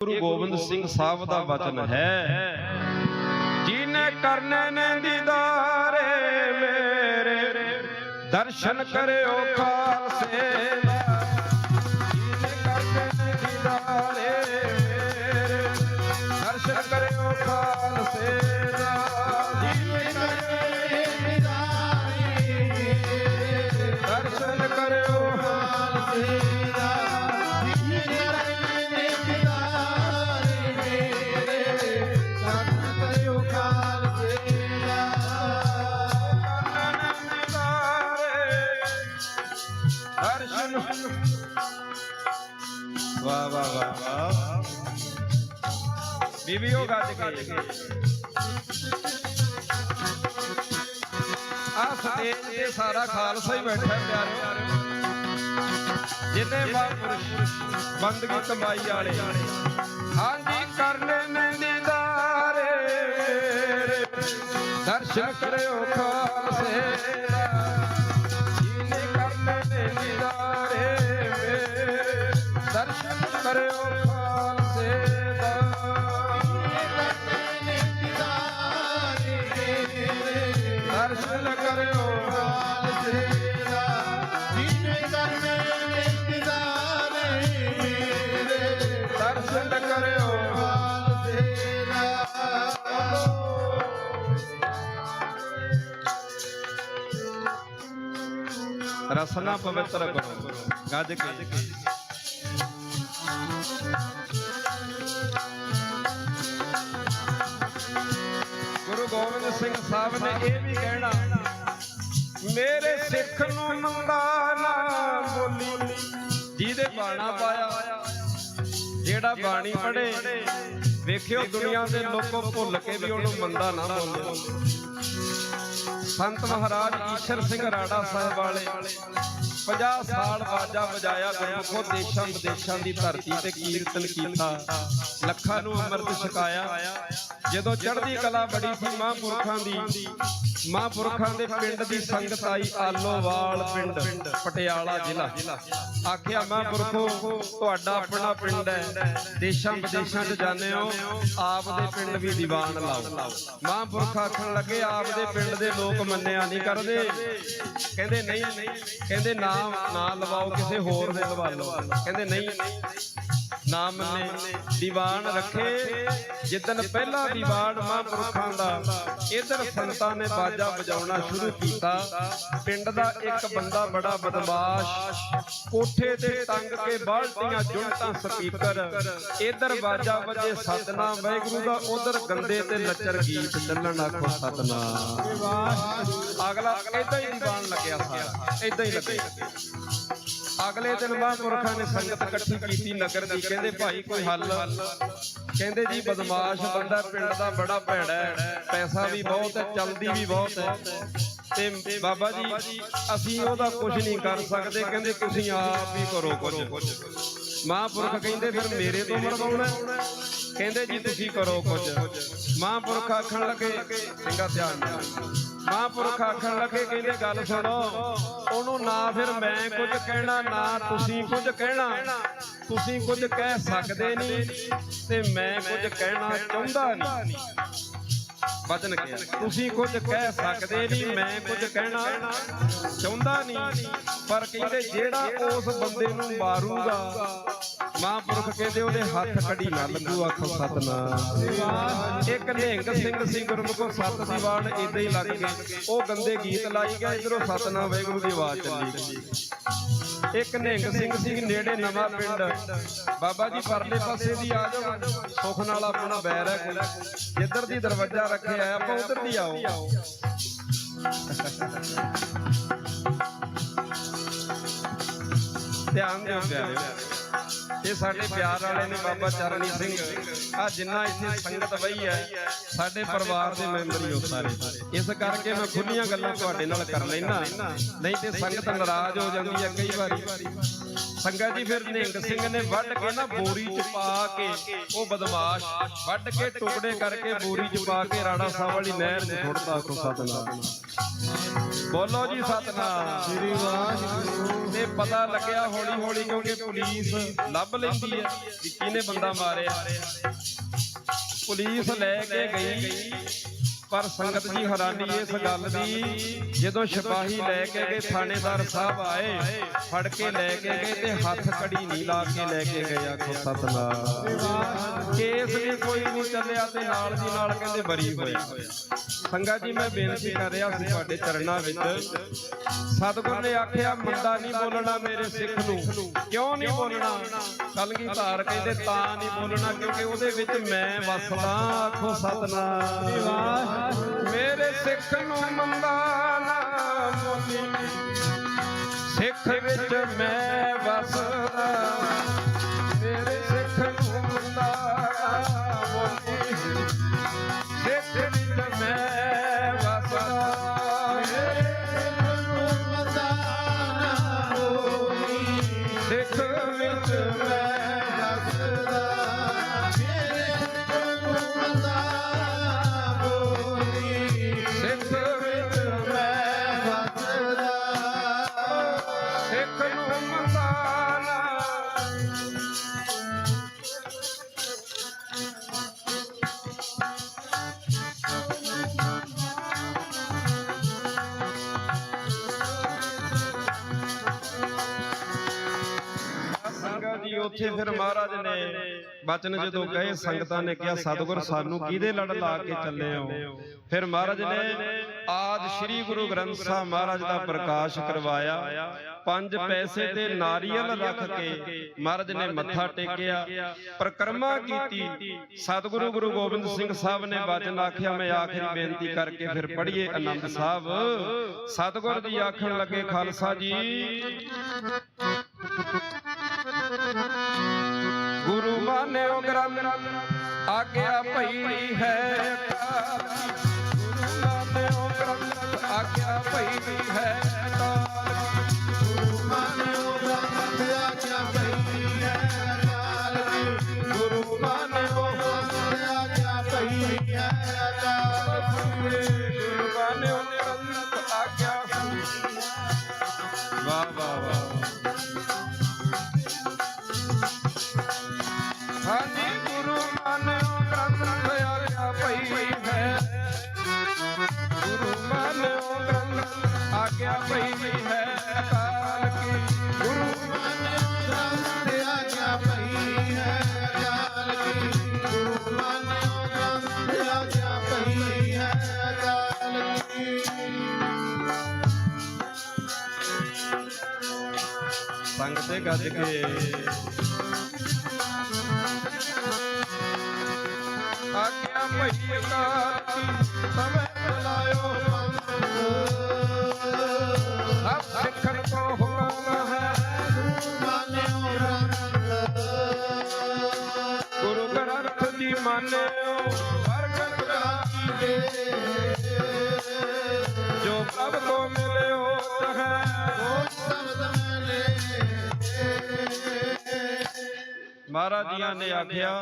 ਗੁਰੂ ਗੋਬਿੰਦ ਸਿੰਘ ਸਾਹਿਬ ਦਾ ਵਚਨ ਹੈ। ਜਿਨੇ ਕਰਨੇ ਨੇ ਦੀਦਾਰੇ ਮੇਰੇ ਦਰਸ਼ਨ ਕਰਿਓ ਖਾਲਸੇ ਦਾ। ਜਿਨੇ ਕਰਨੇ ਨੇ ਦੀਦਾਰੇ ਮੇਰੇ ਦਰਸ਼ਨ ਕਰਿਓ ਖਾਲਸੇ ਦਾ। ਬੀਬੀ ਉਹ ਗੱਜ ਕੇ ਆ ਸਟੇਜ ਤੇ ਸਾਰਾ ਖਾਲਸਾ ਹੀ ਬੈਠਾ ਪਿਆਰੇ। ਜਿੰਨੇ ਮਹਾਂਪੁਰਸ਼ ਬੰਦਗੀ ਕਮਾਈ ਵਾਲੇ ਹਾਂਜੀ ਕਰਨੇ ਨੇ ਦੀਦਾਰੇ ਦਰਸ਼ਨ ਕਰਿਓ ਖਾਲਸੇ ਦਾ। ਰਸਨਾ ਪਵਿੱਤਰ ਕਰੋ। ਗੱਜ ਕੇ। ਸਾਹਿਬ ਨੇ ਇਹ ਵੀ ਕਹਿਣਾ, ਮੇਰੇ ਸਿੱਖ ਨੂੰ ਮੰਦਾ ਨਾ ਬੋਲੀ। ਜਿਹਦੇ ਬਾਣਾ ਪਾਇਆ, ਜਿਹੜਾ ਬਾਣੀ ਪੜੇ ਵੇਖਿਓ ਦੁਨੀਆ ਦੇ ਲੋਕੋ ਭੁੱਲ ਕੇ ਵੀ ਉਹਨੂੰ ਮੰਦਾ ਨਾ ਬੋਲੇ ਸੰਤ ਮਹਾਰਾਜ ਈਸ਼ਰ ਸਿੰਘ ਰਾੜਾ ਸਾਹਿਬ ਵਾਲੇ 50 ਸਾਲ ਬਾਜਾ ਵਜਾਇਆ ਗੁਰਮੁਖੋ ਦੇਸ਼ਾਂ ਵਿਦੇਸ਼ਾਂ ਦੀ ਧਰਤੀ ਤੇ ਕੀਰਤਨ ਕੀਤਾ। ਲੱਖਾਂ ਨੂੰ ਅੰਮ੍ਰਿਤ ਛਕਾਇਆ। ਜਦੋਂ ਚੜ੍ਹਦੀ ਕਲਾ ਬੜੀ ਸੀ ਮਹਾਂਪੁਰਖਾਂ ਦੀ, ਮਹਾਂਪੁਰਖਾਂ ਦੇ ਪਿੰਡ ਦੀ ਸੰਗਤ ਆਈ ਆਲੋਵਾਲ ਪਿੰਡ, ਪਟਿਆਲਾ ਜ਼ਿਲ੍ਹਾ। ਆਖਿਆ, ਮਹਾਂਪੁਰਖੋ, ਤੁਹਾਡਾ ਆਪਣਾ ਪਿੰਡ ਹੈ। ਦੇਸ਼ਾਂ ਵਿਦੇਸ਼ਾਂ 'ਚ ਜਾਂਦੇ ਹੋ, ਆਪ ਦੇ ਪਿੰਡ ਵੀ ਦੀਵਾਨ ਲਾਓ। ਮਹਾਂਪੁਰਖ ਆਖਣ ਲੱਗੇ, ਆਪ ਦੇ ਪਿੰਡ ਦੇ ਲੋਕ ਮੰਨਿਆ ਨਹੀਂ ਕਰਦੇ। ਕਹਿੰਦੇ ਨਹੀਂ, ਕਹਿੰਦੇ ਨਾਮ ਨਾ ਲਵਾਓ ਕਿਸੇ ਹੋਰ ਦੇ ਲਵਾ ਲਓ। ਕਹਿੰਦੇ ਨਹੀਂ। ਨਾ ਮੰਨੇ ਦੀਵਾਨ ਰੱਖੇ। ਜਿੱਦਨ ਪਹਿਲਾ ਦੀਵਾਨ ਮਹਾਂਪੁਰਖਾਂ ਦਾ ਇਧਰ ਸੰਤਾਂ ਨੇ ਬਾਜਾ ਵਜਾਉਣਾ ਸ਼ੁਰੂ ਕੀਤਾ। ਪਿੰਡ ਦਾ ਇੱਕ ਬੰਦਾ ਬੜਾ ਬਦਮਾਸ਼, ਕੋਠੇ ਤੇ ਟੰਗ ਕੇ ਬਾਲਟੀਆਂ, ਜੁੰਟਾਂ, ਸਪੀਕਰ। ਇਧਰ ਬਾਜਾ ਵਜੇ ਸਤਨਾਮ, ਵਾਹਿਗੁਰੂ ਦਾ ਉਧਰ ਗੰਦੇ ਤੇ ਲੱਚਰ ਗੀਤ ਚੱਲਣ ਆਖੋ ਸਤਨਾਮ। ਅਗਲਾ ਇਦਾਂ ਹੀ ਦੀਵਾਨ ਲੱਗਿਆ ਸਾਰਾ ਇਦਾਂ ਹੀ ਲੱਗੇ ਅਗਲੇ ਦਿਨ ਮਹਾਂਪੁਰਖਾਂ ਨੇ ਸੰਗਤ ਇਕੱਠੀ ਕੀਤੀ ਨਗਰ ਦੀ। ਕਹਿੰਦੇ ਭਾਈ ਕੋਈ ਹੱਲ। ਕਹਿੰਦੇ ਜੀ ਬਦਮਾਸ਼ ਬੰਦਾ ਪਿੰਡ ਦਾ ਬੜਾ ਭੈੜਾ ਹੈ। ਪੈਸਾ ਵੀ ਬਹੁਤ ਹੈ, ਚਲਦੀ ਵੀ ਬਹੁਤ ਹੈ। ਤੇ ਬਾਬਾ ਜੀ, ਅਸੀਂ ਉਹਦਾ ਕੁਝ ਨਹੀਂ ਕਰ ਸਕਦੇ। ਕਹਿੰਦੇ ਤੁਸੀਂ ਆਪ ਹੀ ਕਰੋ ਕੁਝ ਮਹਾਂਪੁਰਖ ਕਹਿੰਦੇ ਫਿਰ ਮੇਰੇ ਤੋਂ ਮਰਵਾਉਣਾ ਹੈ? ਕਹਿੰਦੇ ਜੀ ਤੁਸੀਂ ਕਰੋ ਕੁਝ ਮਹਾਂਪੁਰਖ ਆਖਣ ਲੱਗੇ ਸਿੰਘਾ ਧਿਆਨ ਨਾਲ। ਮਹਾਂਪੁਰਖ ਆਖਣ ਲੱਗੇ ਕਹਿੰਦੇ, ਗੱਲ ਸੁਣੋ, ਉਹਨੂੰ ਨਾ ਫਿਰ ਮੈਂ ਕੁਝ ਕਹਿਣਾ, ਨਾ ਤੁਸੀਂ ਕੁਝ ਕਹਿਣਾ। ਤੁਸੀਂ ਕੁਝ ਕਹਿ ਸਕਦੇ ਨਹੀਂ ਤੇ ਮੈਂ ਕੁਝ ਕਹਿਣਾ ਚਾਹੁੰਦਾ ਨਹੀਂ। ਵਚਨ ਕਿਹਾ। ਤੁਸੀਂ ਕੁਝ ਕਹਿ ਸਕਦੇ ਨਹੀਂ, ਮੈਂ ਕੁਝ ਕਹਿਣਾ ਚਾਹੁੰਦਾ ਨਹੀਂ, ਪਰ ਕਹਿੰਦੇ ਜਿਹੜਾ ਉਸ ਬੰਦੇ ਨੂੰ ਮਾਰੂਗਾ ਮਹਾਂਪੁਰਖ ਕਹਿੰਦੇ ਉਹਦੇ ਹੱਥ ਕੜੀ ਨਾ ਲੱਗੂ ਆਖੋ ਸਤਨਾਮ। ਇੱਕ ਨਿਹੰਗ ਸਿੰਘ ਸੀ ਗੁਰਮੁਖੋ ਸਤ ਦੀਵਾਨ ਇਦਾਂ ਹੀ ਲੱਗ ਗਏ। ਉਹ ਗੰਦੇ ਗੀਤ ਲਾਈ ਗਿਆ, ਇਧਰੋਂ ਸਤਨਾਮ ਵਾਹਿਗੁਰੂ ਦੀ ਆਵਾਜ਼ ਚੱਲੀ ਇੱਕ ਨਿਹੰਗ ਸਿੰਘ ਸੀ ਨੇੜੇ ਨਵਾਂ ਪਿੰਡ। ਬਾਬਾ ਜੀ ਪਰਲੇ ਪਾਸੇ ਦੀ ਆ ਜਾਓ। ਸੁਖ ਨਾਲ ਆਪਣਾ ਬੈਰ ਹੈ ਕੋਈ। ਜਿੱਧਰ ਦੀ ਦਰਵਾਜ਼ਾ ਰੱਖਿਆ ਹੈ, ਆਪਾਂ ਉਧਰ ਦੀ ਆਓ। ਧਿਆਨ ਦਿਓ ਪਿਆਰਿਓ ਇਹ ਸਾਡੇ ਪਿਆਰ ਵਾਲੇ ਨੇ ਬਾਬਾ ਚਰਨੀ ਸਿੰਘ। ਆ ਜਿੰਨਾ ਇੱਥੇ ਸੰਗਤ ਬਈ ਹੈ ਸਾਡੇ ਪਰਿਵਾਰ ਦੇ ਮੈਂਬਰ ਹੀ ਉਹ ਸਾਰੇ। ਇਸ ਕਰਕੇ ਮੈਂ ਖੁੱਲੀਆਂ ਗੱਲਾਂ ਤੁਹਾਡੇ ਨਾਲ ਕਰ ਲੈਣਾ ਨਹੀਂ ਤੇ ਸੰਗਤ ਨਾਰਾਜ਼ ਹੋ ਜਾਂਦੀ ਹੈ ਕਈ ਵਾਰੀ। ਸੰਗਤ ਜੀ ਫਿਰ ਨਿਹੰਗ ਸਿੰਘ ਨੇ ਵੱਢ ਕੇ ਨਾ ਬੋਰੀ ਚ ਪਾ ਕੇ ਉਹ ਬਦਮਾਸ਼ ਵੱਢ ਕੇ ਟੁਕੜੇ ਕਰਕੇ ਬੋਰੀ ਚ ਪਾ ਕੇ ਰਾੜਾ ਸਾਹਿਬ ਵਾਲੀ ਨਹਿਰ 'ਚ ਸੁੱਟਦਾ ਕੋ ਸਤਨਾਮ। ਬੋਲੋ ਜੀ ਸਤਨਾਮ। ਸ੍ਰੀ ਵਾਹਿਗੁਰੂ। ਤੇ ਪਤਾ ਲੱਗਿਆ ਹੌਲੀ ਹੌਲੀ ਕਿਉਂਕਿ ਪੁਲਿਸ ਲੱਭ ਲੈਂਦੀ ਹੈ ਕਿ ਕਿਹਨੇ ਬੰਦਾ ਮਾਰਿਆ? ਪੁਲਿਸ ਲੈ ਕੇ ਗਈ। ਪਰ ਸੰਗਤ ਜੀ ਹੈਰਾਨੀ ਇਸ ਗੱਲ ਦੀ, ਜਦੋਂ ਸਿਪਾਹੀ ਲੈ ਕੇ ਗਏ, ਥਾਣੇਦਾਰ ਸਾਹਿਬ ਆਏ, ਫੜ ਕੇ ਲੈ ਕੇ ਗਏ ਤੇ ਹੱਥ ਕੜੀ ਨਹੀਂ ਲਾ ਕੇ ਲੈ ਕੇ ਗਏ, ਆਖੋ ਸਤਨਾਮ। ਕੇਸ ਵੀ ਕੋਈ ਨਹੀਂ ਚੱਲਿਆ ਤੇ ਨਾਲ ਦੀ ਨਾਲ ਕਹਿੰਦੇ ਬਰੀ ਹੋਏ ਸੰਗਤ ਜੀ, ਮੈਂ ਬੇਨਤੀ ਕਰ ਰਿਹਾ ਸੀ ਤੁਹਾਡੇ ਚਰਨਾਂ ਵਿੱਚ। ਸਤਿਗੁਰ ਨੇ ਆਖਿਆ ਮੰਦਾ ਨਹੀਂ ਬੋਲਣਾ ਮੇਰੇ ਸਿੱਖ ਨੂੰ। ਕਿਉਂ ਨਹੀਂ ਬੋਲਣਾ? ਕਲਗੀ ਧਾਰ ਕਹਿੰਦੇ, ਤਾਂ ਨਹੀਂ ਬੋਲਣਾ, ਕਿਉਂਕਿ ਉਹਦੇ ਵਿੱਚ ਮੈਂ ਵਸਦਾ ਆਖੋ ਸਤਨਾਮ। ਮੇਰੇ ਸਿੱਖ ਨੂੰ ਮੰਦਾ ਨਾ ਬੋਲੀ ਸਿੱਖ ਵਿੱਚ ਮੈਂ ਉੱਥੇ ਫਿਰ ਮਹਾਰਾਜ ਨੇ ਬਚਨ ਜਦੋਂ ਕਹੇ ਸੰਗਤਾਂ ਨੇ ਕਿਹਾ ਸਤਿਗੁਰ ਸਾਨੂੰ ਕਿਹਦੇ ਲੜ ਲਾ ਕੇ ਚੱਲੇ ਹੋ? ਫਿਰ ਮਹਾਰਾਜ ਨੇ ਆਦ ਸ੍ਰੀ ਗੁਰੂ ਗ੍ਰੰਥ ਸਾਹਿਬ ਮਹਾਰਾਜ ਦਾ ਪ੍ਰਕਾਸ਼ ਕਰਵਾਇਆ। ਪੰਜ ਪੈਸੇ ਤੇ ਨਾਰੀਅਲ ਰੱਖ ਕੇ ਮਹਾਰਾਜ ਨੇ ਮੱਥਾ ਟੇਕਿਆ ਪ੍ਰਕਰਮਾ ਕੀਤੀ। ਸਤਿਗੁਰੂ ਗੁਰੂ ਗੋਬਿੰਦ ਸਿੰਘ ਸਾਹਿਬ ਨੇ ਬਚਨ ਆਖਿਆ ਮੈਂ ਆਖਰੀ ਬੇਨਤੀ ਕਰਕੇ ਫਿਰ ਪੜ੍ਹੀਏ ਆਨੰਦ ਸਾਹਿਬ। ਸਤਿਗੁਰ ਜੀ ਆਖਣ ਲੱਗੇ ਖਾਲਸਾ ਜੀ। ਗੁਰੂ ਮਾਨਿਓ ਗ੍ਰੰਥ ਆਗਿਆ ਪਈ ਹੈ ਗੁਰੂ ਮਾਨਿਓ ਗ੍ਰੰਥ ਆਗਿਆ ਪਈ ਹੈ ਅਕਾਲ ਗੱਜ ਕੇ। ਆਗਿਆ ਪਈ ਅਕਾਲ ਕੀ ਬੁਲਾਇਓ ਸਭ ਸਿੱਖਣ ਕੋ ਹੁਕਮ ਹੈ। ਗੁਰੂ ਗ੍ਰੰਥ ਦੀ ਮਾਨਿਓ ਪ੍ਰਗਟ ਕਰਾਤੀ ਦੇ। ਜੋ ਪ੍ਰਭ ਕੋ ਮਿਲਿਓ ਤਹੈ ਮਹਾਰਾਜ ਜੀਆਂ ਨੇ ਆਖਿਆ